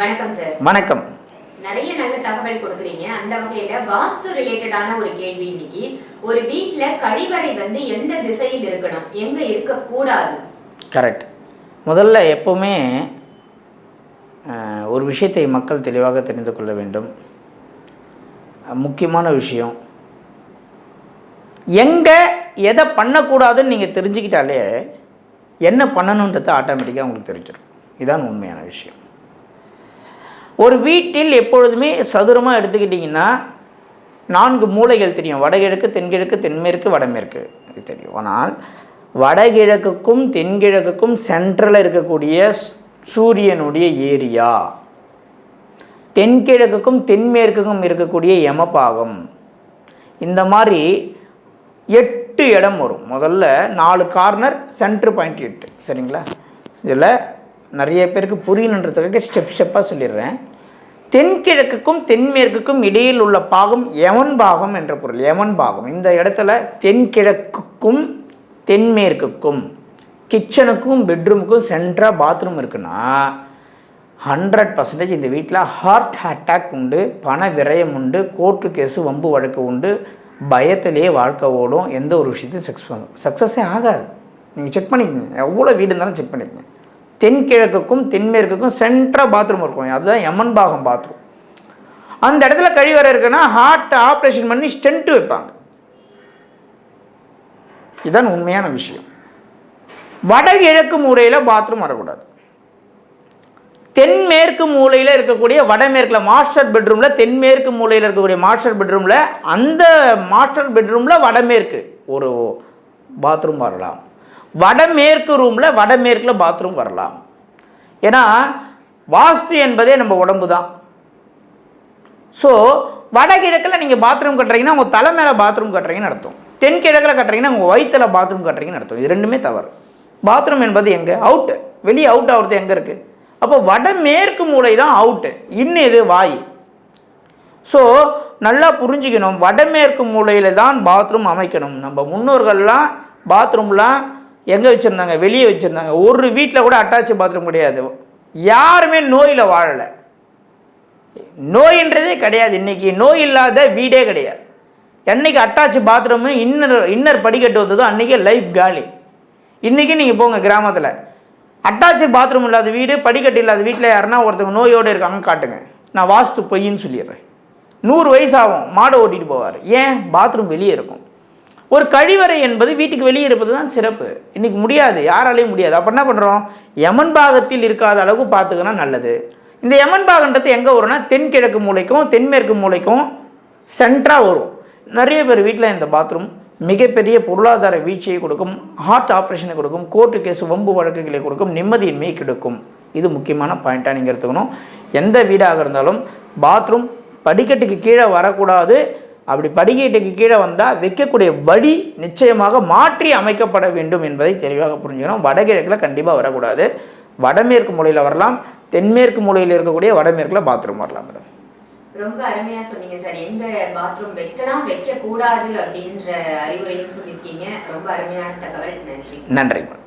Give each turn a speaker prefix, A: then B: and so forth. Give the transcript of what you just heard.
A: வணக்கம் சார்
B: வணக்கம்.
A: நிறைய நல்ல தகவல் கொடுக்குறீங்க. அந்த வகையில வாஸ்து ரிலேட்டடான ஒரு கேள்வி இன்னைக்கு. ஒரு வீட்ல கழிவறை வந்து எந்த திசையில் இருக்கணும்? எங்க இருக்க கூடாது
B: கரெக்ட் முதல்ல எப்போவுமே ஒரு விஷயத்தை மக்கள் தெளிவாக தெரிந்து கொள்ள வேண்டும். முக்கியமான விஷயம். எங்கே எதை பண்ணக்கூடாதுன்னு நீங்கள் தெரிஞ்சுக்கிட்டாலே என்ன பண்ணணுன்றது ஆட்டோமேட்டிக்காக உங்களுக்கு தெரிஞ்சிடும் இதான் உண்மையான விஷயம். ஒரு வீட்டில் எப்பொழுதுமே சதுரமாக எடுத்துக்கிட்டிங்கன்னா நான்கு மூலைகள் தெரியும். வடகிழக்கு தென்கிழக்கு தென்மேற்கு வடமேற்கு. இது தெரியும். ஆனால் வடகிழக்குக்கும் தென்கிழக்குக்கும் சென்ட்ரலில் இருக்கக்கூடிய சூரியனுடைய ஏரியா. தென்கிழக்குக்கும் தென்மேற்குக்கும் இருக்கக்கூடிய யமபாகம். இந்த மாதிரி எட்டு இடம் வரும். முதல்ல நாலு கார்னர் சென்ட்ரு பாயிண்ட் எட்டு. சரிங்களா? இதில் நிறைய பேருக்கு புரியணுன்றதுக்காக ஸ்டெப் ஸ்டெப்பாக சொல்லிடுறேன். தென்கிழக்குக்கும் தென்மேற்குக்கும் இடையில் உள்ள பாகம் யமன் பாகம் என்ற பொருள். யமன் பாகம். இந்த இடத்துல தென்கிழக்குக்கும் தென்மேற்குக்கும் கிச்சனுக்கும் பெட்ரூமுக்கும் சென்ட்ராக பாத்ரூம் இருக்குன்னா ஹண்ட்ரட் பர்சன்டேஜ் இந்த வீட்டில் ஹார்ட் அட்டாக் உண்டு பண விரயம் உண்டு கோர்ட்டு கேஸு வம்பு வழக்கு உண்டு பயத்திலேயே வாழ்க்கை ஓடும் எந்த ஒரு விஷயத்தையும் சக்ஸ் சக்ஸஸே ஆகாது. நீங்கள் செக் பண்ணிக்கோங்க. எவ்வளோ வீடு இருந்தாலும் செக் பண்ணிக்கோங்க. தென்கிழக்குக்கும் தென்மேற்குக்கும் சென்ட்ராக பாத்ரூம் இருக்கும். அதுதான் யமன் பாகம் பாத்ரூம் அந்த இடத்துல கழிவறை இருக்குன்னா ஹார்ட் ஆப்ரேஷன் பண்ணி ஸ்டென்ட் வைப்பாங்க. இதுதான் உண்மையான விஷயம். வடகிழக்கு மூலையில் பாத்ரூம் வரக்கூடாது. தென்மேற்கு மூலையில் இருக்கக்கூடிய வடமேற்கில் மாஸ்டர் பெட்ரூமில் தென்மேற்கு மூலையில் இருக்கக்கூடிய மாஸ்டர் பெட்ரூமில் அந்த மாஸ்டர் பெட்ரூமில் வடமேற்கு ஒரு பாத்ரூம் வரலாம். வடமேற்கு ரூமில் வடமேற்கில் பாத்ரூம் வரலாம். ஏன்னா வாஸ்து என்பதே நம்ம உடம்பு தான் ஸோ வடகிழக்கில் நீங்கள் பாத்ரூம் கட்டுறீங்கன்னா உங்கள் தலை மேலே பாத்ரூம் கட்டுறீங்கன்னு அர்த்தம். தென்கிழக்கில் கட்டுறீங்கன்னா உங்கள் வயிற்றில் பாத்ரூம் கட்டுறீங்கன்னு அர்த்தம். இது ரெண்டுமே தவறு. பாத்ரூம் என்பது எங்கே? அவுட்டு வெளியே அவுட் ஆகிறது எங்கே இருக்குது அப்போ வடமேற்கு மூலை தான் அவுட்டு இன்னும் இது வாய். ஸோ நல்லா புரிஞ்சுக்கணும். வடமேற்கு மூலையில் தான் பாத்ரூம் அமைக்கணும். நம்ம முன்னோர்கள்லாம் பாத்ரூம்லாம் எங்கே வச்சுருந்தாங்க? வெளியே வச்சுருந்தாங்க. ஒரு வீட்டில் கூட அட்டாச் பாத்ரூம் கிடையாது. யாருமே நோயில் வாழலை. நோயின்றதே கிடையாது. இன்றைக்கி நோய் இல்லாத வீடே கிடையாது. என்றைக்கு அட்டாச் பாத்ரூமு இன்னர் இன்னர் படிக்கட்டு வந்ததோ அன்றைக்கே லைஃப் காலி. இன்றைக்கி நீங்கள் போங்க கிராமத்தில். அட்டாச் பாத்ரூம் இல்லாத வீடு படிக்கட்டு இல்லாத வீட்டில் யாருன்னா ஒருத்தவங்க நோயோடு இருக்காங்க காட்டுங்க. நான் வாஸ்து பொய்ன்னு சொல்லிடுறேன். நூறு வயசு ஆகும். மாடை ஓட்டிகிட்டு போவார். ஏன்? பாத்ரூம் வெளியே இருக்கும். ஒரு கழிவறை என்பது வீட்டுக்கு வெளியே இருப்பது தான் சிறப்பு. இன்னைக்கு முடியாது. யாராலையும் முடியாது. அப்போ என்ன பண்ணுறோம் யமன் பாகத்தில் இருக்காத அளவு பார்த்துக்கினா நல்லது. இந்த யமன் பாகன்றது எங்கே வரும்னா தென்கிழக்கு மூலைக்கும் தென்மேற்கு மூலைக்கும் சென்ட்ராக வரும். நிறைய பேர் வீட்டில் இந்த பாத்ரூம் மிகப்பெரிய பொருளாதார வீழ்ச்சியை கொடுக்கும் ஹார்ட் ஆப்ரேஷனை கொடுக்கும் கோர்ட்டு கேஸ் வம்பு வழக்குகளை கொடுக்கும் நிம்மதியின்மையை கிடைக்கும். இது முக்கியமான பாயிண்ட்டாக நீங்கள் எடுத்துக்கணும். எந்த வீடாக இருந்தாலும் பாத்ரூம் படிக்கட்டுக்கு கீழே வரக்கூடாது. அப்படி படிக்கட்டுக்கு கீழே வந்தால் வைக்கக்கூடிய வழி நிச்சயமாக மாற்றி அமைக்கப்பட வேண்டும் என்பதை தெளிவாக புரிஞ்சுக்கணும். வடகிழக்கில் கண்டிப்பாக வரக்கூடாது. வடமேற்கு மூலையில் வரலாம். தென்மேற்கு மூலையில் இருக்கக்கூடிய வடமேற்கில் பாத்ரூம் வரலாம் மேடம்
A: ரொம்ப அருமையா சொன்னீங்க சார். எங்க பாத்ரூம் வைக்கலாம் வைக்க கூடாது அப்படின்ற அறிவுரையும் சொல்லியிருக்கீங்க. ரொம்ப அருமையான தகவல். நன்றி.
B: நன்றி. மேடம்